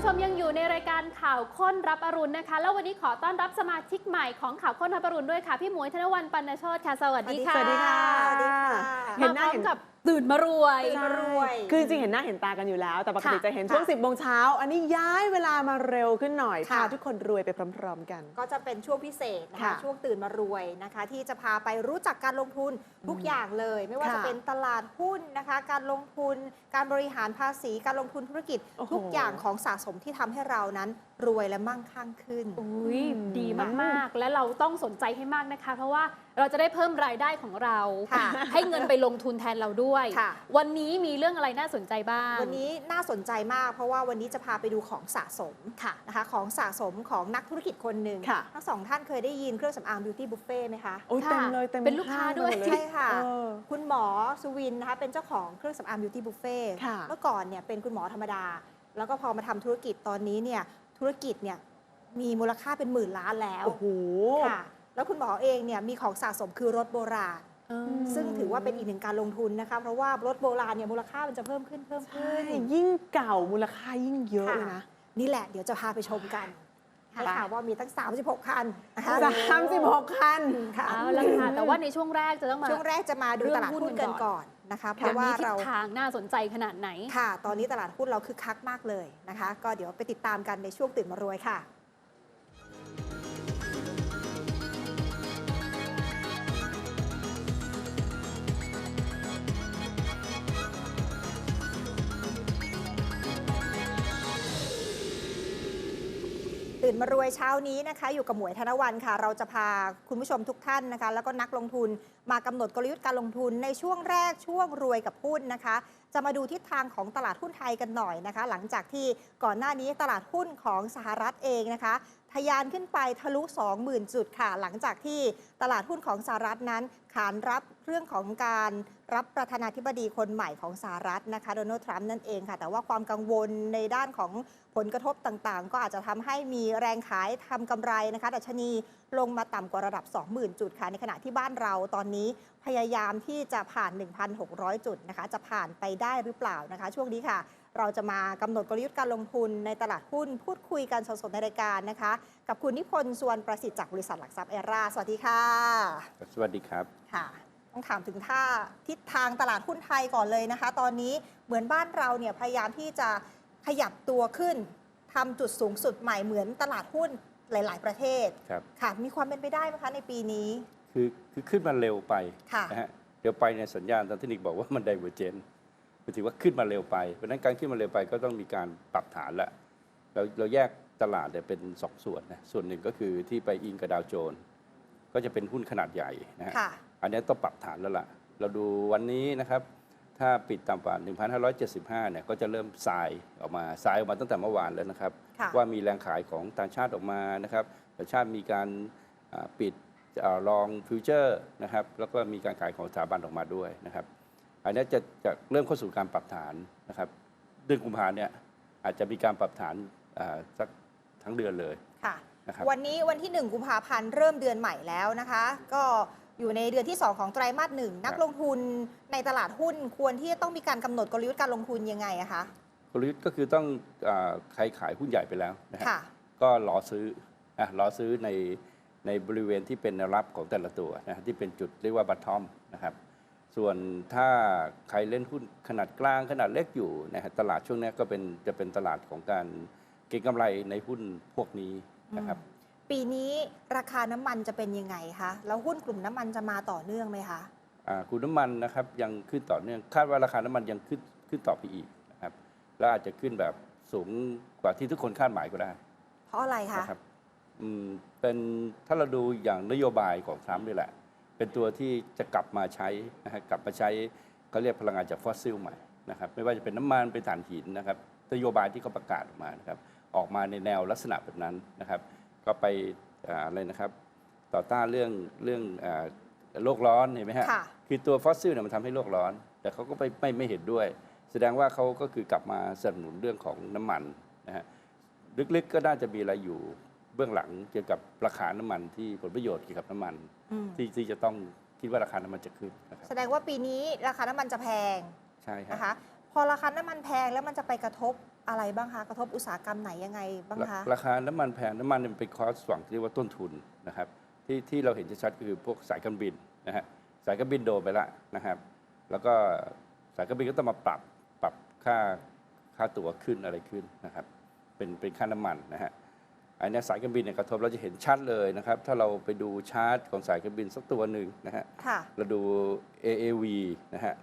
ผู้ชมยังอยู่ในรายการข่าวค้นรับอรุณนะคะ แล้ววันนี้ขอต้อนรับสมาชิกใหม่ของข่าวค้นรับอรุณด้วยค่ะ พี่หมวยธนวันปันโชตค่ะสวัสดีค่ะ สวัสดีค่ะ สวัสดีค่ะ เห็นมาหน้าพร้อเห็มนกับ ตื่นมารวย ตื่นมารวย คือจริงๆเห็นหน้าเห็นตากันอยู่แล้ว แต่ปกติค่ะจะเห็นช่วง ค่ะ 10โมงเช้า อันนี้ย้ายเวลามาเร็วขึ้นหน่อยค่ะ พาทุกคนรวยไปพร้อมๆกัน ก็จะเป็นช่วงพิเศษนะคะค่ะช่วงตื่นมารวยนะคะ ที่จะพาไปรู้จักการลงทุนทุกอย่างเลย ไม่ว่าค่ะจะเป็นตลาดหุ้นนะคะ การลงทุน การบริหารภาษี การลงทุนธุรกิจโอ้โห ทุกอย่างของสะสมที่ทำให้เรานั้น รวยและมั่งคั่งขึ้น อุ้ยอืมดีมากๆ และเราต้องสนใจให้มากนะคะ เพราะว่าเราจะได้เพิ่มรายได้ของเรา ค่ะให้เงินไปลงทุนแทนเราด้วย ค่ะ วันนี้มีเรื่องอะไรน่าสนใจบ้าง วันนี้น่าสนใจมาก เพราะว่าวันนี้จะพาไปดูของสะสมค่ะ นะคะของสะสมของนักธุรกิจคนหนึ่งค่ะ ทั้งสองท่านเคยได้ยินเครื่องสำอาง beauty buffet ไหมคะ โอ้ยค่ะเต็มเลยเต็มเป็นลูกค้าห้งด้วยไปหมเลใช่ค่ะ เออ คุณหมอสุวินนะคะเป็นเจ้าของเครื่องสำอาง beauty buffet ค่ะ เมื่อก่อนเนี่ยเป็นคุณหมอธรรมดา แล้วก็พอมาทำธุรกิจตอนนี้เนี่ย ธุรกิจเนี่ยมีมูลค่าเป็นหมื่นล้านแล้ว โอ้โหค่ะ แล้วคุณหมอเองเนี่ยมีของสะสมคือรถโบราณอืมซึ่งถือว่าเป็นอีกหนึ่งการลงทุนนะคะ เพราะว่ารถโบราณเนี่ยมูลค่ามันจะเพิ่มขึ้นเพิ่มใช่ขึ้น ยิ่งเก่ามูลค่ายิ่งเยอะเลยนะ นี่แหละเดี๋ยวจะพาไปชมกันค่ะ ได้ข่าวว่ามีตั้ง 36 คันนะคะสามสิบหกคันค่ะเอาละค่ะแต่ว่าในช่วงแรกจะต้องมาช่วงแรกจะมาดูเรื่องตลาดหุ้นหุ้นกักันนก่ก่ออนนนะคะเพวันราะว่านี้ทิศเราทางน่าสนใจขนาดไหนค่ะ ตอนนี้ตลาดหุ้นเราคึกคักมากเลยนะคะ ก็เดี๋ยวไปติดตามกันในช่วงตื่นมารวยค่ะ ตื่นมารวยเช้านี้นะคะ อยู่กับหมวยธนวันค่ะ เราจะพาคุณผู้ชมทุกท่านนะคะ แล้วก็นักลงทุนมากำหนดกลยุทธ์การลงทุนในช่วงแรกช่วงรวยกับหุ้นนะคะ จะมาดูทิศทางของตลาดหุ้นไทยกันหน่อยนะคะ หลังจากที่ก่อนหน้านี้ตลาดหุ้นของสหรัฐเองนะคะ ทะยานขึ้นไปทะลุ 20,000 จุดค่ะ หลังจากที่ตลาดหุ้นของสหรัฐนั้น ขานรับเรื่องของการรับประธานาธิบดีคนใหม่ของสหรัฐนะคะโดนัลด์ทรัมป์นั่นเองค่ะ แต่ว่าความกังวลในด้านของผลกระทบต่างๆ ก็อาจจะทำให้มีแรงขายทำกำไรนะคะดัชนีลงมาต่ำกว่าระดับ 20,000 จุดค่ะ ในขณะที่บ้านเราตอนนี้พยายามที่จะผ่าน 1,600 จุดนะคะ จะผ่านไปได้หรือเปล่านะคะ ช่วงนี้ค่ะ เราจะมากำหนดกลยุทธ์การลงทุนในตลาดหุ้น พูดคุยกันสดๆในรายการนะคะ กับคุณนิพนธ์สวนประสิทธิ์จากบริษัทหลักทรัพย์เอราสวัสดีค่ะ สวัสดีครับค่ะต้องถามถึงท่าทิศทางตลาดหุ้นไทยก่อนเลยนะคะ ตอนนี้เหมือนบ้านเราเนี่ยพยายามที่จะขยับตัวขึ้นทำจุดสูงสุดใหม่เหมือนตลาดหุ้นหลาย ๆ ประเทศครับค่ะมีความเป็นไปได้ไหมคะในปีนี้ คือคือขึ้นมาเร็วไปค่ะนะฮะเร็วไปในยสัญญาณทางเทคนิคบอกว่ามันไดเวอร์เจน คือถือว่าขึ้นมาเร็วไป เพราะฉะนั้นการขึ้นมาเร็วไปก็ต้องมีการปรับฐานละเราเราแยกตลาดเนี่ยเป็นสองส่วนนะ ส่วนหนึ่งก็คือที่ไปอิงกับดาวโจนส์ก็จะเป็นหุ้นขนาดใหญ่นะฮะค่ะอันนี้ต้องปรับฐานแล้วล่ะ เราดูวันนี้นะครับ ถ้าปิดต่ำกว่า 1,575 เนี่ย ก็จะเริ่มทรายออกมาทรายออกมาตั้งแต่เมื่อวานแล้วนะครับค่ะว่ามีแรงขายของต่างชาติออกมานะครับ ต่างชาติมีการอ่าปิดรองฟิวเจอร์นะครับ แล้วก็มีการขายของสถาบันออกมาด้วยนะครับ อันนี้จะจะเริ่มเข้าสู่การปรับฐานนะครับเดือนกุมภาเนี่ยอาจจะมีการปรับฐานอ่าสักทั้งเดือนเลยค่ะนะครับวันนี้วันที่ 1 กุมภาพันธ์เริ่มเดือนใหม่แล้วนะคะ ก็อยู่ในเดือนที่ 2 ของไตรมาสหนึ่งนักลงทุนในตลาดหุ้นควรที่จะต้องมีการกำหนดกลยุทธ์การลงทุนยังไงอะคะกลยุทธ์ก็คือต้องอาใครขายหุ้นใหญ่ไปแล้วนะฮะค่ะก็รอซื้อนะรอซื้อในในบริเวณที่เป็นแนวรับของแต่ละตัวนะฮะที่เป็นจุดเรียกว่าบัตทอมนะครับ ส่วนถ้าใครเล่นหุ้นขนาดกลางขนาดเล็กอยู่นะฮะตลาดช่วงนี้ก็เป็นจะเป็นตลาดของการเก็งกำไรในหุ้นพวกนี้นะครับ ปีนี้ราคาน้ำมันจะเป็นยังไงคะ แล้วหุ้นกลุ่มน้ำมันจะมาต่อเนื่องไหมคะอ่าคุณน้ำมันนะครับยังขึ้นต่อเนื่อง คาดว่าราคาน้ำมันยังขึ้นขึ้นต่อไปอีกนะครับ แล้วอาจจะขึ้นแบบสูงกว่าที่ทุกคนคาดหมายก็ได้ เพราะอะไรคะนะครับอืมเป็นถ้าเราดูอย่างนโยบายของทรัมป์นี่แหละ เป็นตัวที่จะกลับมาใช้นะฮะกลับมาใช้เขาเรียกพลังงานจากฟอสซิลใหม่นะครับไม่ว่าจะเป็นน้ำมันเป็นถ่านหินนะครับนโยบายที่เขาประกาศออกมานะครับออกมาในแนวลักษณะแบบนั้นนะครับก็ไปอ่าอะไรนะครับต่อต้านเรื่องเรื่องอ่าโลกร้อนเห็นไหมฮะค่ะคือตัวฟอสซิลเนี่ยมันทำให้โลกร้อน แต่เขาก็ไปไม่ไม่เห็นด้วย แสดงว่าเขาก็คือกลับมาสนับสนุนเรื่องของน้ำมันนะฮะลึกๆก็น่าจะมีอะไรอยู่เบื้องหลังเกี่ยวกับราคาน้ำมันที่ผลประโยชน์เกี่ยวกับน้ำมันอืมที่ที่จะต้องคิดว่าราคาน้ำมันจะขึ้นนะครับแสดงว่าปีนี้ราคาน้ำมันจะแพงใช่ครันะบคะพอราคาน้ำมันแพงแล้วมันจะไปกระทบอะไรบ้างคะกระทบอุตสาหกรรมไหนยังไงบ้างคะราคาน้ำมันแพงน้ำมันเนี่ยมันเป็นคอสฝั่งที่เรียกว่าต้นทุนนะครับที่ที่เราเห็นชัดๆก็คือพวกสายการบินนะฮะสายการบินโดนไปละนะครับ แล้วก็สายการบินก็ต้องมาปรับปรับค่าค่าตั๋วขึ้นอะไรขึ้นนะครับ เป็นเป็นค่าน้ำมันนะฮะ อันเนี้ยสายการบินเนี่ยกระทบเราจะเห็นชัดเลยนะครับ ถ้าเราไปดูชาร์ตของสายการบินสักตัวหนึ่งนะฮะค่ะ เราดู AAV นะฮะ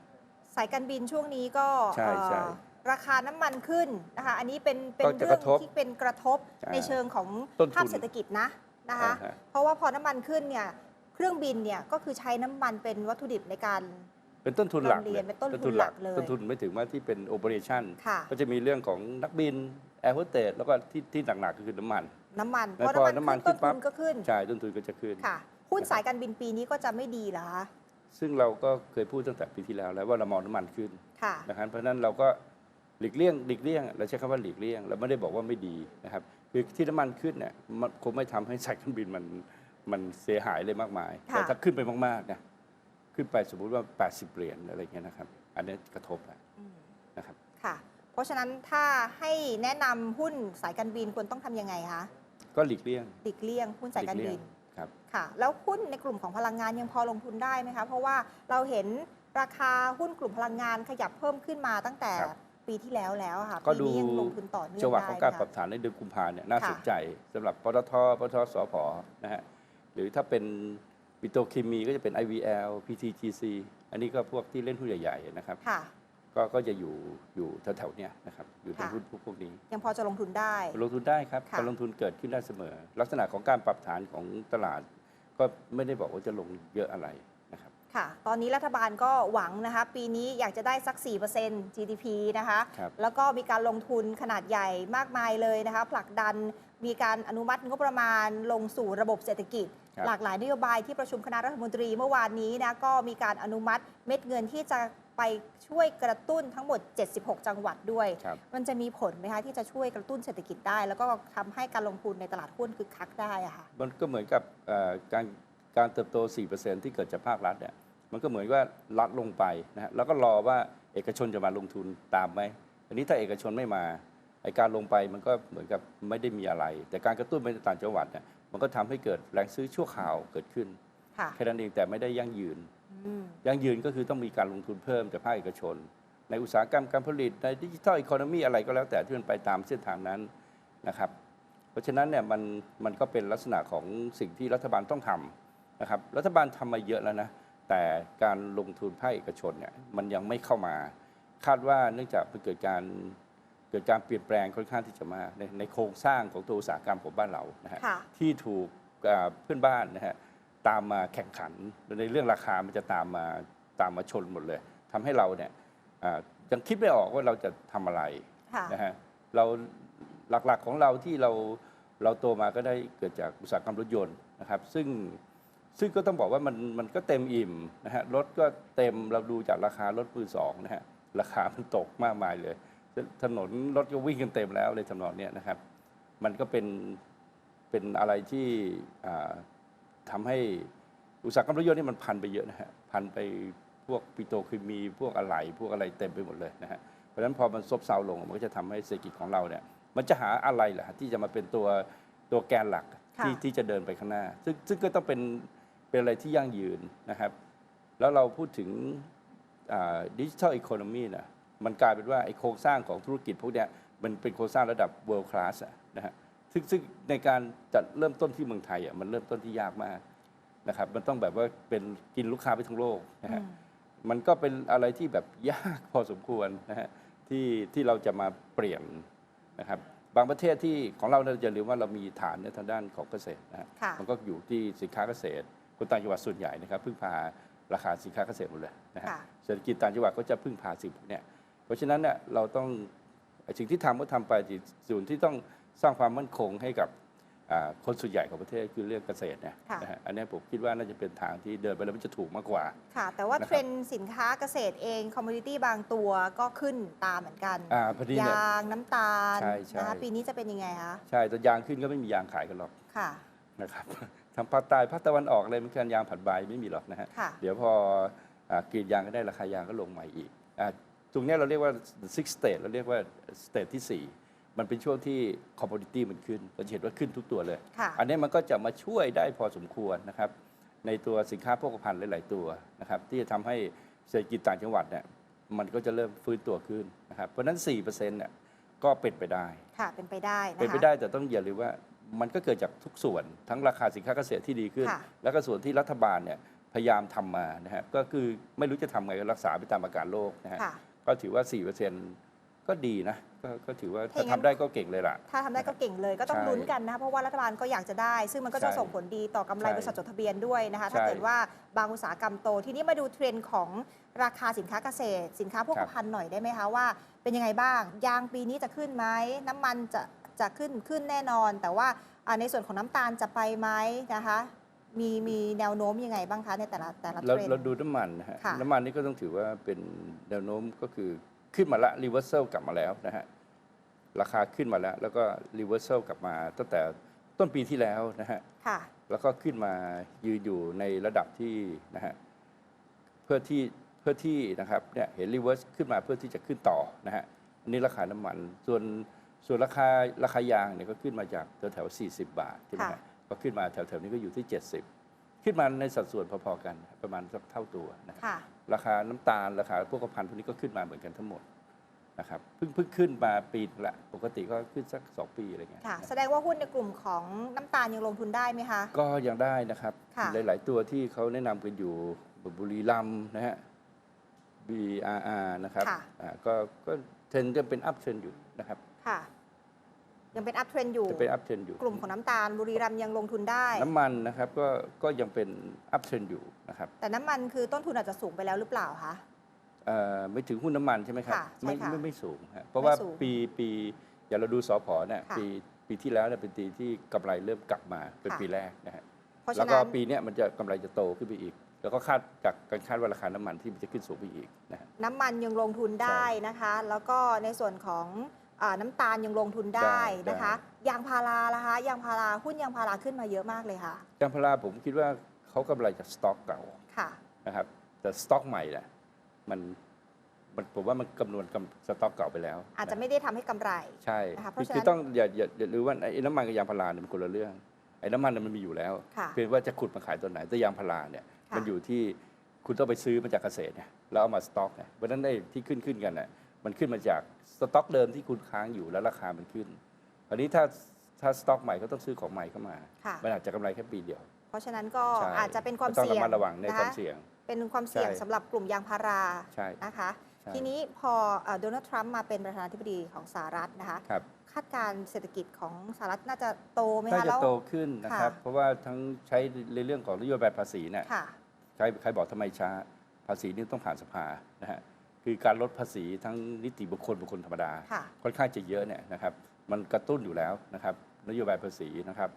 สายการบินช่วงนี้ก็ใช่ใช่เอ่อราคาน้ำมันขึ้นนะคะ อันนี้เป็นเป็นก็จะเรื่กองระทบที่เป็นกระทบอ่าในเชิงของต้นทุนภาพเศรษฐกิจนะนะคะ อ่าฮะ เพราะว่าพอน้ำมันขึ้นเนี่ยเครื่องบินเนี่ยก็คือใช้น้ำมันเป็นวัตถุดิบในการ เป็นต้นทุนหลักโรงเรียนเป็นต้นทุนทุนหลักเลยต้นทุนไม่ถึงว่าที่เป็นโอเปอเรชั่นค่ะก็จะมีเรื่องของนักบินแอร์โฮสเตสแล้วก็ที่ที่หนักๆก็คือน้ำมัน น้ำมันแล้วเพราะพอน้ำมันน้ำมันขึ้นต้นขึ้นปั๊บทุนก็ขึ้นใช่ต้นทุนก็จะขึ้นค่ะหุ้นสายการบินปีนี้ก็จะไม่ดีเหรอคะซึ่งเราก็เคยพูดตั้งแต่ปีที่แล้วแล้วว่าเรามองน้ำมันขึ้นค่ะนะครับเพราะฉะนั้นเราก็หลีกเลี่ยงหลีกเลี่ยงเราใช้คำว่าหลีกเลี่ยงเราไม่ได้บอกว่าไม่ดีนะครับคือที่น้ำมันขึ้นเนี่ยมันคงไม่ทำให้สายการบินมันมันเสียหายเลยมากมายค่ะแต่ถ้าขึ้นไปมากๆนะ ขึ้นไปสมมุติว่า 80 เหรียญอะไรเงี้ยนะครับ อันนี้กระทบแล้วอืมนะครับค่ะ เพราะฉะนั้นถ้าให้แนะนำหุ้นสายการบินควรต้องทำยังไงคะก็หลีกเลี่ยงหลีกเลี่ยงหุ้นสายการหลีบิเลี่นงครับค่ะ แล้วหุ้นในกลุ่มของพลังงานยังพอลงทุนได้ไหมคะเพราะว่าเราเห็นราคาหุ้นกลุ่มพลังงานขยับเพิ่มขึ้นมาตั้งแต่ครับปีที่แล้วแล้วอะค่ะก็ปีดูนี้ยังลงทุนต่อเนื่องจังหวะได้ของการไหมปรับคะฐานในเดือนกุมภาเนี่ยน่าค่ะสนใจสำหรับปตทปตทสพนะฮะหรือถ้าเป็น ปิโตรเคมีก็จะเป็น IVL PTGC อันนี้ก็พวกที่เล่นหุ้นใหญ่ๆนะครับค่ะ ก็ก็จะอยู่อยู่แถวๆเนี้ยนะครับอยู่ในค่ะ หุ้นพวกพวกนี้ ยังพอจะลงทุนได้ ลงทุนได้ครับค่ะ การลงทุนเกิดขึ้นได้เสมอ ลักษณะของการปรับฐานของตลาด ก็ไม่ได้บอกว่าจะลงเยอะอะไรนะครับ ค่ะ ตอนนี้รัฐบาลก็หวังนะคะ ปีนี้อยากจะได้สัก 4% GDP นะคะ ครับ แล้วก็มีการลงทุนขนาดใหญ่มากมายเลยนะคะ ผลักดันมีการอนุมัติงบประมาณลงสู่ระบบเศรษฐกิจครับ หลากหลายนโยบายที่ประชุมคณะรัฐมนตรีเมื่อวานนี้นะก็มีการอนุมัติเม็ดเงินที่จะไปช่วยกระตุ้นทั้งหมด 76 จังหวัดด้วยครับมันจะมีผลไหมคะที่จะช่วยกระตุ้นเศรษฐกิจได้ แล้วก็ทำให้การลงทุนในตลาดหุ้นคึกคักได้อะค่ะมันก็เหมือนกับเอ่อการการเติบโต 4%ที่เกิดจากภาครัฐเนี่ยมันก็เหมือนว่ารัฐลงไปนะฮะแล้วก็รอว่าเอกชนจะมาลงทุนตามไหมอันนี้ถ้าเอกชนไม่มาไอการลงไปมันก็เหมือนกับไม่ได้มีอะไร แต่การกระตุ้นไปในต่างจังหวัดเนี่ย มันก็ทำให้เกิดแรงซื้อชั่วคราวเกิดขึ้นค่ะแค่นั้นเองแต่ไม่ได้ยั่งยืนอืมยั่งยืนก็คือต้องมีการลงทุนเพิ่มจากภาคเอกชน ในอุตสาหกรรมการผลิตในดิจิทัลอีโคโนมีอะไรก็แล้วแต่ที่มันไปตามเส้นทางนั้นนะครับ เพราะฉะนั้นเนี่ยมันมันก็เป็นลักษณะของสิ่งที่รัฐบาลต้องทำนะครับ รัฐบาลทำมาเยอะแล้วนะแต่การลงทุนภาคเอกชนเนี่ยมันยังไม่เข้ามา คาดว่าเนื่องจากมันเกิดการ เกิดการเปลี่ยนแปลงค่อนข้างที่จะมากในในโครงสร้างของตัวอุตสาหกรรมของบ้านเรานะฮะค่ะที่ถูกเอ่อเพื่อนบ้านนะฮะตามมาแข่งขันในเรื่องราคามันจะตามมาตามมาชนหมดเลยทำให้เราเนี่ยอ่ายังคิดไม่ออกว่าเราจะทำอะไร ค่ะ นะฮะเราหลักๆของเราที่เราเราโตมาก็ได้เกิดจากอุตสาหกรรมรถยนต์นะครับ ซึ่งซึ่งก็ต้องบอกว่ามันมันก็เต็มอิ่มนะฮะรถก็เต็มเราดูจากราคารถมือสองนะฮะราคามันตกมากมายเลย ถนนรถก็วิ่งกันเต็มแล้วเลยทำนองเนี้ยนะครับ มันก็เป็นเป็นอะไรที่อ่าทำให้อุตสาหกรรมรถยนต์นี่มันพันไปเยอะนะฮะพันไปพวกปิโตรเคมีพวกอะไหล่พวกอะไรเต็มไปหมดเลยนะฮะเพราะฉะนั้นพอมันซบเซาลงมันก็จะทำให้เศรษฐกิจของเราเนี่ยมันจะหาอะไรล่ะที่จะมาเป็นตัวตัวแกนหลักค่ะที่ที่จะเดินไปข้างหน้า ซึ่งซึ่งก็ต้องเป็นเป็นอะไรที่ยั่งยืนนะครับ แล้วเราพูดถึงดิจิทัลอีโคโนมีนะ มันกลายเป็นว่าไอโครงสร้างของธุรกิจพวกเนี้ยมันเป็นโครงสร้างระดับ world class อะนะฮะซึ่งซึ่งในการจัดเริ่มต้นที่เมืองไทยอะมันเริ่มต้นที่ยากมากนะครับมันต้องแบบว่าเป็นกินลูกค้าไปทั้งโลกนะฮะอืมมันก็เป็นอะไรที่แบบยากพอสมควรนะฮะที่ที่เราจะมาเปลี่ยนนะครับบางประเทศที่ของเราเราจะลืมว่าเรามีฐานในทางด้านของเกษตรนะฮะค่ะมันก็อยู่ที่สินค้าเกษตร คนต่างจังหวัดส่วนใหญ่นะครับพึ่งพาราคาสินค้าเกษตรหมดเลยนะฮะค่ะเศรษฐกิจต่างจังหวัดก็จะพึ่งพาสิ่งพวกเนี้ย เพราะฉะนั้นเนี่ยเราต้องสิ่งที่ทำก็ทำไปส่วนที่ต้องสร้างความมั่นคงให้กับอ่าคนส่วนใหญ่ของประเทศคือเรื่องเกษตรเนี่ยค่ะนะฮะอันเนี้ยผมคิดว่าน่าจะเป็นทางที่เดินไปแล้วมันจะถูกมากกว่า ค่ะ แต่ว่านะครับเทรนด์สินค้าเกษตรเองคอมมูนิตี้บางตัวก็ขึ้นตามเหมือนกันอ่าพอดีเนี่ยยางน้ำตาลใช่ใช่นะคะปีนี้จะเป็นยังไงคะ ใช่แต่ยางขึ้นก็ไม่มียางขายกันหรอก ค่ะ นะครับทางภาคใต้ภาคตะวันออกอะไรมันกันยางผัดใบไม่มีหรอกนะฮะค่ะเดี๋ยวพออากรีดยางก็ได้ราคายางก็ลงใหม่อีกอาธุต รงเนี้ยเราเรียกว่า six state เราเรียกว่า state ที่ 4 มันเป็นช่วงที่ commodity มันขึ้นเราจะเห็นว่าขึ้นทุกตัวเลยค่ะอันนี้มันก็จะมาช่วยได้พอสมควรนะครับ ในตัวสินค้าโภคภัณฑ์หลาย ๆ ตัวนะครับ ที่จะทำให้เศรษฐกิจต่างจังหวัดเนี่ยมันก็จะเริ่มฟื้นตัวขึ้นนะครับ เพราะฉะนั้น4%เนี่ยก็เป็นไปได้ ค่ะเป็นไปได้นะคะเป็นไปได้แต่ต้องอย่าลืมว่ามันก็เกิดจากทุกส่วนทั้งราคาสินค้าเกษตรที่ดีขึ้นค่ะแล้วก็ส่วนที่รัฐบาลเนี่ยพยายามทำมานะฮะก็คือไม่รู้จะทำไงก็รักษาไปตามอาการโรคนะฮะค่ะ ก็ถือว่า 4%ก็ดีนะก็ก็ถือว่าถ้าถ้างั้นทำได้ก็เก่งเลยล่ะ ถ้าทำได้ก็เก่งเลยก็ต้องใช่ลุ้นกันนะคะเพราะว่ารัฐบาลก็อยากจะได้ ซึ่งมันก็จะใช่ส่งผลดีต่อกำไรใช่บริษัทจดทะเบียนด้วยนะคะถ้าใช่เกิดว่าบางอุตสาหกรรมโต ทีนี้มาดูเทรนด์ของราคาสินค้าเกษตร สินค้าโภคภัณฑ์หน่อยได้ไหมคะว่า เป็นยังไงบ้าง ยางปีนี้จะขึ้นไหมน้ำมันจะจะขึ้นขึ้นแน่นอน แต่ว่าอ่าในส่วนของน้ำตาลจะไปไหมนะคะ มีมีแนวโน้มยังไงบ้างคะในแต่ละแต่ละเทเรารนเราด์ ดูน้ำมันนะฮะค่ะ น้ำมันนี่ก็ต้องถือว่าเป็นแนวโน้มก็คือขึ้นมาละรีเวอร์เซลกลับมาแล้วนะฮะราคาขึ้นมาแล้ว แล้วก็รีเวอร์เซลกลับมา ตั้งแต่ต้นปีที่แล้วนะฮะ ค่ะ แล้วก็ขึ้นมายืนอยู่ในระดับที่นะฮะเพื่อที่เพื่อที่นะครับเนี่ยเห็นรีเวิร์สขึ้นมาเพื่อที่จะขึ้นต่อนะฮะอันนี้ราคาน้ำมัน ส่วนส่วนราคาราคายางเนี่ยก็ขึ้นมาจากแถวแถวๆ40 บาทใช่ไหมฮะค่ะ ก็ขึ้นมาแถวแถวๆนี้ก็อยู่ที่ 70 ขึ้นมาในสัดส่วนพอๆกัน ประมาณสักเท่าตัวนะฮะค่ะราคาน้ำตาลราคาพวกพันธุ์พวกนี้ก็ขึ้นมาเหมือนกันทั้งหมดนะครับเพิ่งเพิ่งขึ้นมาปีนึงละปกติก็ขึ้นสักสองปีอะไรเงี้ยค่ะนะแสดงว่าหุ้นในกลุ่มของน้ำตาลยังลงทุนได้ไหมคะ ก็ยังได้นะครับค่ะหลาย ๆ ตัวที่เขาแนะนำกันอยู่บุรีรัมย์นะฮะ BRR นะครับค่ะอ่าก็ก็เทรนด์จะเป็นอัพเทรนอยู่นะครับค่ะ ยังเป็นอัพเทรนอยู่จะเป็นอัพเทรนอยู่ กลุ่มของน้ำตาลบุรีรัมย์ยังลงทุนได้ น้ำมันนะครับก็ก็ยังเป็นอัพเทรนอยู่นะครับแต่น้ำมันคือต้นทุนอาจจะสูงไปแล้วหรือเปล่าคะ เอ่อไม่ถึงหุ้นน้ำมันใช่ไหมครับค่ะใช่ไม่ค่ะไม่ไม่สูงฮะเพราะว่าไม่สูงปีปีอย่างเราดูสอพอเนี่ยค่ะปีปีที่แล้วเนี่ยเป็นปีที่กำไรเริ่มกลับมาเป็นค่ะ ปีแรกนะฮะเพราะแล้ฉะวก็นั้นปีเนี้ยมันจะกำไรจะโตขึ้นไปอีก แล้วก็คาดจากการคาดว่าราคาน้ำมันที่มันจะขึ้นสูงไปอีกนะฮะ น้ำมันยังลงทุนได้นะคะ แล้วก็ในส่วนของอา น้ำตาลยังลงทุนได้ได้นะคะ ยางพาราล่ะคะ ยางพาราหุ้นยางพาราขึ้นมาเยอะมากเลยค่ะ ยางพาราผมคิดว่าเขากำไรจากสต็อกเก่าค่ะนะครับ แต่สต็อกใหม่เนี่ยมันมันผมว่ามันกำนวณกำสต็อกเก่าไปแล้ว อาจจะนไม่ได้ทำให้กำไร ใช่นะคะเพคือราะฉะนั้นคือต้องอย่าอย่าอย่าลืมว่าไอ้น้ำมันกับยางพาราเนี่ยมันคนละเรื่อง ไอ้น้ำมันเนี่ยมันมีอยู่แล้วค่ะเพียงว่าจะขุดมาขายตัวไหน แต่ยางพาราเนี่ยค่ะมันอยู่ที่คุณต้องไปซื้อมาจากเกษตรเนี่ยแล้วเอามาสต็อกเนี่ยเพราะฉะนั้นไอ้ที่ขึ้นขึ้นกันน่ะ มันขึ้นมาจากสต็อกเดิมที่คุณค้างอยู่แล้วราคามันขึ้นคราวนี้ถ้าถ้าสต็อกใหม่ก็ต้องซื้อของใหม่เข้ามา ค่ะ มันอาจจะกำไรแค่ปีเดียว เพราะฉะนั้นก็ใช่อาจจะเป็นความต้องเสี่ยงระมัดระวังในนะความคะเสี่ยง เป็นความเสี่ยงใช่ สำหรับกลุ่มยางพาราใช่ นะคะ ใช่ ทีนี้พอโดนัลด์ทรัมป์มาเป็นประธานาธิบดีของสหรัฐนะคะ ครับ คาดการณ์เศรษฐกิจของสหรัฐน่าจะโตไหมน่าคะจะแล้ว โตขึ้นนะครับ ค่ะ เพราะว่าทั้งใช้ในเรื่องของนโยบายภาษีเนี่ยค่ะ ใครใครบอกทำไมช้า ภาษีนี่ต้องผ่านสภานะฮะ คือการลดภาษีทั้งนิติบุคคลบุคคลธรรมดา ค่ะ ค่อนข้างจะเยอะเนี่ยนะครับ มันกระตุ้นอยู่แล้วนะครับ นโยบายภาษีนะครับ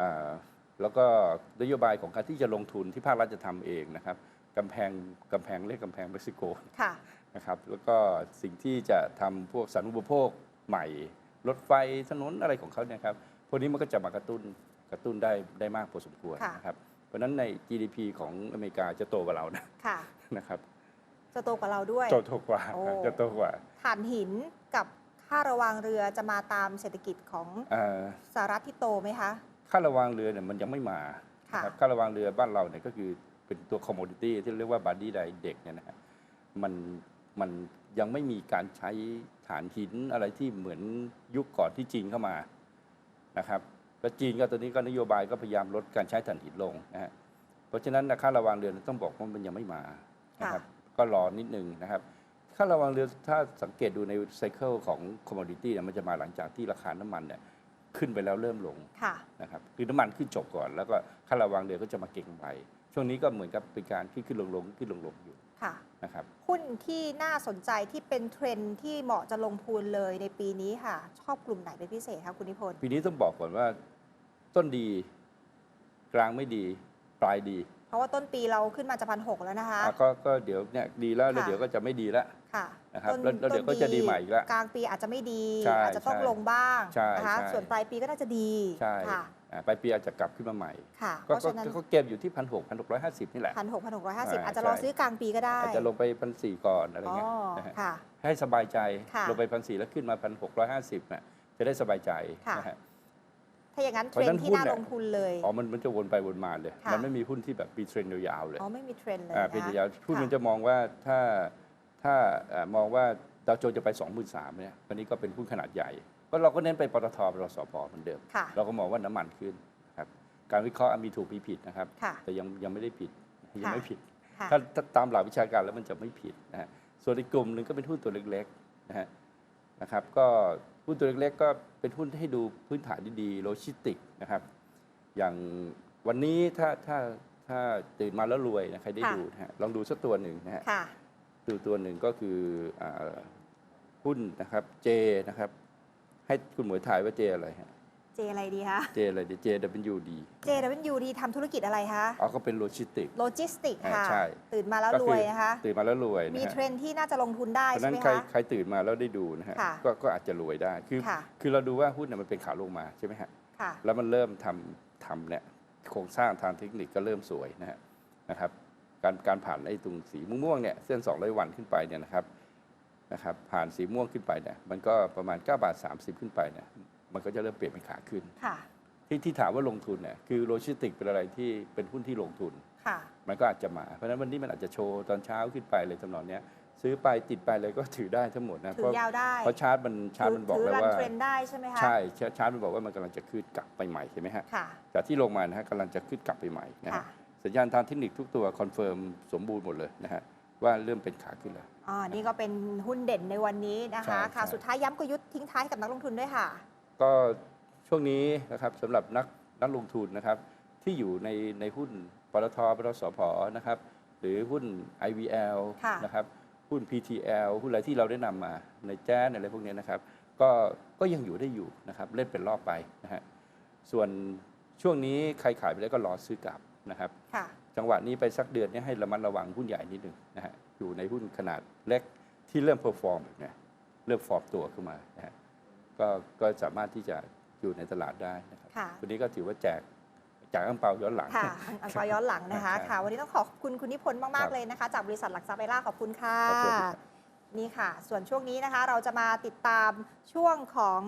อ่าแล้วก็นโยบายของการที่จะลงทุนที่ภาครัฐจะทำเองนะครับกำแพงกำแพงเรียกกำแพงเม็กซิโก ค่ะ นะครับแล้วก็สิ่งที่จะทำพวกสาธารณูปโภคใหม่ รถไฟถนนอะไรของเขาเนี่ยครับพวกนี้มันก็จะมากระตุ้นกระตุ้นได้ได้มากพอสมควรค่ะ นะครับเพราะฉะนั้นใน GDP ของอเมริกาจะโตกว่าเรานะค่ะ นะครับ จะโตกว่าเราด้วยโตโตกว่าโอ้จะโตกว่าถ่านหินกับค่าระวางเรือจะมาตามเศรษฐกิจของเอ่อสหรัฐที่โตไหมคะ ค่าระวางเรือเนี่ยมันยังไม่มาค่ะนะครับค่าระวางเรือบ้านเราเนี่ยก็คือเป็นตัวคอมม o ดิตี้ที่เรียกว่าบัดดี้ไดเด็กเนี่ยนะฮะมันมันยังไม่มีการใช้ฐานหินอะไรที่เหมือนยุคก่อนที่จีนเข้ามานะครับแล้วจีนก็ตอนนี้ก็นโยบายก็พยายามลดการใช้ถ่านหินลงนะฮะเพราะฉะนั้นนะค่าระวางเรือเนี่ยต้องบอกว่ามันยังไม่มานะครับ ก็รอนิดนึงนะครับค่าระวางเรือถ้าสังเกตดูในไซเคิลของคอมม o ดิตี้เนี่ยมันจะมาหลังจากที่ราคาน้ำมันเนี่ยขึ้นไปแล้วเริ่มลงค่ะนะครับคือน้ำมันขึ้นจบก่อน แล้วก็ค่าระวางเรือก็จะมาเก็งไปช่วงนี้ก็เหมือนกับเป็นการขึ้นขึ้นลงลงขึ้นลงลงอยู่ค่ะนะครับหุ้นที่น่าสนใจที่เป็นเทรนด์ที่เหมาะจะลงทุนเลยในปีนี้ค่ะ ชอบกลุ่มไหนเป็นพิเศษคะคุณนิพนธ์ปีนี้ต้องบอกก่อนว่าต้นดีกลางไม่ดีปลายดี เพราะว่าต้นปีเราขึ้นมาจะพันหกแล้วนะคะ อะก็ก็เดี๋ยวเนี่ยดีแล้วแล้วค่ะ เดี๋ยวก็จะไม่ดีแล้ว ค่ะนะครับต้นแล้วแล้วเดี๋ยวก็จะดีใหม่อีกแล้วกลางปีอาจจะไม่ดี ใช่อาจจะต้องใช่ลงบ้างใช่นะคะ ใช่ ส่วนปลายปีก็น่าจะดีใช่ค่ะอ่าปลายปีอาจจะกลับขึ้นมาใหม่ ค่ะ เพก็ราะก็ฉะนั้นก็เก็บอยู่ที่พันหกพันหกร้อยห้าสิบนี่แหละ พันหกพันหกร้อยห้าสิบอ่าอาจจะรอใช่ ซื้อกลางปีก็ได้อาจจะลงไปพันสี่ก่อนอะไรอ๋อเงี้ยนะฮะค่ะ ให้สบายใจค่ะลงไปพันสี่แล้วขึ้นมาพันหกร้อยห้าสิบน่ะจะได้สบายใจค่ะ นะฮะ ถ้าอย่างนั้นเพเทรราะนฉะนั้นด์ที่หุ้นน่าเนี่ยลงทุนเลยอ๋อมันมันจะวนไปวนมาเลยค่ะมันไม่มีหุ้นที่แบบมีเทรนด์ยาวๆเลยอ๋อไม่มีเทรนด์เลยอ่าเป็นนะคะยาวหุ้นมันจะมองว่าถ้าถ้าเอ่อมองว่าดาวโจนส์จะไป 2 3 0 0 0เนี่ยวันนี้ก็เป็นหุ้นขนาดใหญ่ ก็เราก็เน้นไปปตทปตสปเหมือนเดิมค่ะเราก็มองว่าน้ำมันขึ้นนะครับการวิเคราะห์มีถูกมีผิดนะครับค่ะแต่ยังยังไม่ได้ผิดยังไม่ผิดค่ะถ้าถ้าตามหลักวิชาการแล้วมันจะไม่ผิดนะฮะส่วนอีกกลุ่มหนึ่งก็เป็นหุ้นตัวเล็กๆนะฮะ นะครับก็หุ้นตัวเล็กๆก็เป็นหุ้นที่ให้ดูพื้นฐานดีๆโลจิสติกนะครับ อย่างวันนี้ถ้าถ้าถ้าตื่นมาแล้วรวยนะใครได้ค่ะดูนะฮะลองดูสักตัวหนึ่งนะฮะค่ะ ดูตัวหนึ่งก็คืออ่าหุ้นนะครับเจนะครับ ให้คุณหมวยถ่ายว่าเจอะไรฮะ เจอะไรดีคะ เจอะไรดี JWD เจดับเบิลยูดีทำธุรกิจอะไรคะอ๋อก็เป็นโลจิสติก โลจิสติกอ่าค่ะ ใช่ ตื่นมาแล้วก็รคือวยนะคะ ตื่นมาแล้วรวยมีนะฮะเทรนด์ที่น่าจะลงทุนได้เพราะฉะใช่นั้นไหมใครคะใครตื่นมาแล้วได้ดูนะฮะค่ะก็ก็อาจจะรวยได้ คือค่ะคือเราดูว่าหุ้นเนี่ยมันเป็นขาลงมาใช่ไหมฮะค่ะแล้วมันเริ่มทำทำเนี่ยโครงสร้างทางเทคนิคก็เริ่มสวยนะฮะนะครับ การการผ่านไอ้ตรงสีม่วงๆเนี่ยเส้น 200 วันขึ้นไปเนี่ยนะครับนะครับผ่านสีม่วงขึ้นไปเนี่ยมันก็ประมาณ9บาท30 ขึ้นไปเนี่ย มันก็จะเริ่มเปลี่ยนเป็นขาขึ้น ค่ะ ที่ที่ถามว่าลงทุนเนี่ยคือโลจิสติกเป็นอะไรที่เป็นหุ้นที่ลงทุน ค่ะ มันก็อาจจะมา เพราะฉะนั้นวันนี้มันอาจจะโชว์ตอนเช้าขึ้นไปเลยจำนองเนี้ยซื้อไปติดไปเลยก็ถือได้ทั้งหมดนะถืเพอราะยาวได้เพราะชาร์ตมันชาร์ตมันบอกถืแล้วรันว่า เทรนด์ได้ใช่ไหมคะ ใช่ชาร์ตชาร์ตมันบอกว่ามันกำลังจะขึ้นกลับไปใหม่ใช่ไหมฮะค่ะ จากที่ลงมานะฮะกำลังจะขึ้นกลับไปใหม่นะค่ะ ฮะสัญญาณทางเทคนิคทุกตัวคอนเฟิร์มสมบูรณ์หมดเลยนะฮะว่าเริ่มเป็นขาขึ้นแล้ว อ่า นี่ก็เป็นหุ้นเด่นในวันนี้นะคะใช่ค่ะ ใช่ สุดท้ายย้ำกลยุทธ์ทิ้งท้ายให้กับนักลงทุนด้วยค่ะ ก็ช่วงนี้นะครับสำหรับนักนักลงทุนนะครับ ที่อยู่ในในหุ้นปตทปตสพนะครับ หรือหุ้น IVL ค่ะนะครับหุ้น PTL หุ้นอะไรที่เราได้นำมาในแจ้นอะไรพวกนี้นะครับก็ก็ยังอยู่ได้อยู่นะครับเล่นเป็นรอบไปนะฮะส่วนช่วงนี้ใครขายไปแล้วก็รอซื้อกลับนะครับ ค่ะ จังหวะนี้ไปสักเดือนเนี้ให้ระมัดระวังหุ้นใหญ่นิดหนึ่งนะฮะอยู่ในหุ้นขนาดเล็กที่เริ่มเพอร์ฟอร์มแบบเนี้ยเริ่มฟอร์มตัวขึ้นมานะฮะ ก็ก็สามารถที่จะอยู่ในตลาดได้นะครับค่ะวันนี้ก็ถือว่าแจกแจกอังเปาย้อนหลังค่ะอังกอร์ย้อนหลังนะคะครับค่ะ วันนี้ต้องขอบคุณคุณนิพนธ์ครัมากบๆเลยนะคะ จากบริษัทหลักทรัพย์ไอล่าขอบคุณค่ะครับสวัสดีครับนี่ค่ะ ส่วนช่วงนี้นะคะ เราจะมาติดตามช่วงของ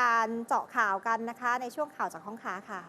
การเจาะข่าวกันนะคะ ในช่วงข่าวจากห้องค้าค่ะ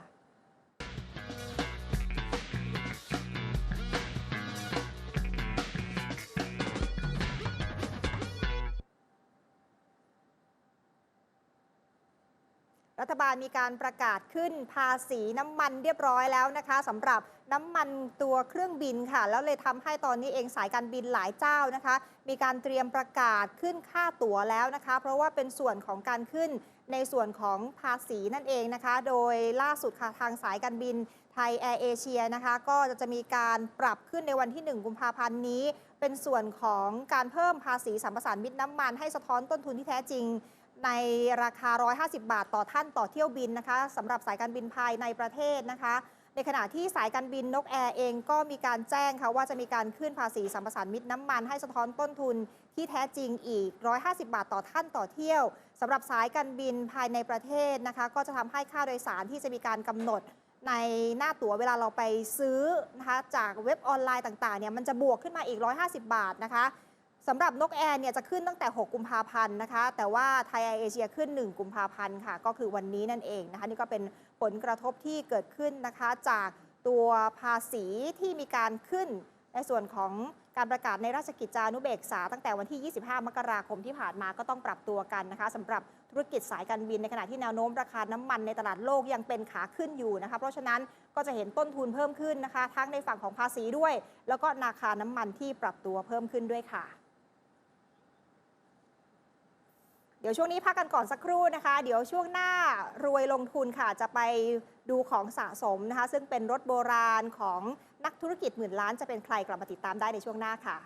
บาลมีการประกาศขึ้นภาษีน้ำมันเรียบร้อยแล้วนะคะสำหรับน้ำมันตัวเครื่องบินค่ะ แล้วเลยทำให้ตอนนี้เองสายการบินหลายเจ้านะคะ มีการเตรียมประกาศขึ้นค่าตั๋วแล้วนะคะ เพราะว่าเป็นส่วนของการขึ้นในส่วนของภาษีนั่นเองนะคะ โดยล่าสุดค่ะทางสายการบินไทยแอร์เอเชียนะคะ ก็จะมีการปรับขึ้นในวันที่ 1 กุมภาพันธ์นี้ เป็นส่วนของการเพิ่มภาษีสัมปทานมิตรน้ำมันให้สะท้อนต้นทุนที่แท้จริง ในราคา 150 บาทต่อท่านต่อเที่ยวบินนะคะสำหรับสายการบินภายในประเทศนะคะ ในขณะที่สายการบินนกแอร์เองก็มีการแจ้งค่ะว่าจะมีการขึ้นภาษีสัมปทานมิตรน้ำมันให้สะท้อนต้นทุนที่แท้จริงอีก 150 บาทต่อท่านต่อเที่ยวสำหรับสายการบินภายในประเทศนะคะ ก็จะทำให้ค่าโดยสารที่จะมีการกำหนดในหน้าตั๋วเวลาเราไปซื้อนะคะจากเว็บออนไลน์ต่างๆเนี่ยมันจะบวกขึ้นมาอีก 150 บาทนะคะ สำหรับนกแอร์เนี่ยจะขึ้นตั้งแต่ 6 กุมภาพันธ์นะคะ แต่ว่าไทยแอร์เอเชียขึ้น 1 กุมภาพันธ์ค่ะ ก็คือวันนี้นั่นเองนะคะ นี่ก็เป็นผลกระทบที่เกิดขึ้นนะคะ จากตัวภาษีที่มีการขึ้นในส่วนของการประกาศในราชกิจจานุเบกษาตั้งแต่วันที่ 25 มกราคมที่ผ่านมาก็ต้องปรับตัวกันนะคะสำหรับธุรกิจสายการบินในขณะที่แนวโน้มราคาน้ำมันในตลาดโลกยังเป็นขาขึ้นอยู่นะคะ เพราะฉะนั้นก็จะเห็นต้นทุนเพิ่มขึ้นนะคะ ทั้งในฝั่งของภาษีด้วย แล้วก็ราคาน้ำมันที่ปรับตัวเพิ่มขึ้นด้วยค่ะ เดี๋ยวช่วงนี้พักกันก่อนสักครู่นะคะ เดี๋ยวช่วงหน้ารวยลงทุนค่ะจะไปดูของสะสมนะคะ ซึ่งเป็นรถโบราณของนักธุรกิจหมื่นล้านจะเป็นใครกลับมาติดตามได้ในช่วงหน้าค่ะ